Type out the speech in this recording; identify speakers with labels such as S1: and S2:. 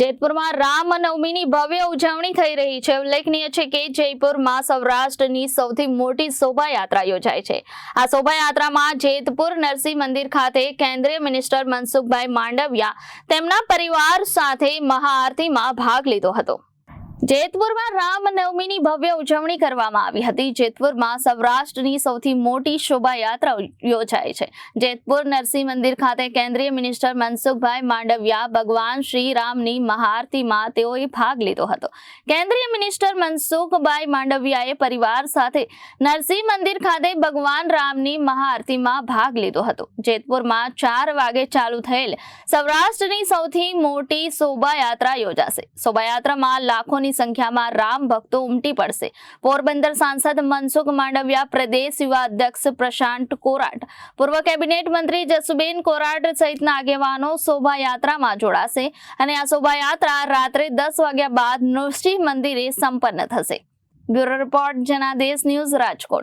S1: જેતપુરમાં રામનવમીની ભવ્ય ઉજવણી થઈ રહી છે. ઉલ્લેખનીય છે કે જયપુરમાં સૌરાષ્ટ્રની સૌથી મોટી શોભાયાત્રા યોજાય છે. આ શોભાયાત્રામાં જેતપુર નરસિંહ મંદિર ખાતે કેન્દ્રીય મિનિસ્ટર મનસુખભાઈ માંડવિયા તેમના પરિવાર સાથે મહાઆરતીમાં ભાગ લીધો હતો. જેતપુરમાં રામનવમીની ભવ્ય ઉજવણી કરવામાં આવી હતી. જેતપુરમાં સૌરાષ્ટ્રની સૌથી મોટી શોભાયાત્રા યોજાય છે. જેતપુર નરસિંહ મંદિર ખાતે કેન્દ્રીય મિનિસ્ટર મનસુખભાઈ માંડવિયા ભગવાન શ્રી રામની મહાઆરતીમાં તેઓએ ભાગ લીધો હતો. કેન્દ્રીય મિનિસ્ટર મનસુખભાઈ માંડવિયાએ પરિવાર સાથે નરસિંહ મંદિર ખાતે ભગવાન રામની મહાઆરતીમાં ભાગ લીધો હતો. જેતપુરમાં ચાર વાગે ચાલુ થયેલ સૌરાષ્ટ્રની સૌથી મોટી શોભાયાત્રા યોજાશે. શોભાયાત્રામાં લાખોની સંખ્યામાં રામ ભક્તો ઉમટી પડશે. પોરબંદર સાંસદ મનસુખ માંડવિયા, પ્રદેશ યુવા અધ્યક્ષ પ્રશાંત કોરાટ, પૂર્વ કેબિનેટ મંત્રી જસુબેન કોરાટ સહિતના આગેવાનો શોભાયાત્રામાં જોડાશે અને આ શોભાયાત્રા રાત્રે દસ વાગ્યા બાદ નૃસિંહ મંદિરે સંપન્ન થશે. Bureau report, Janadesh news Rajkot.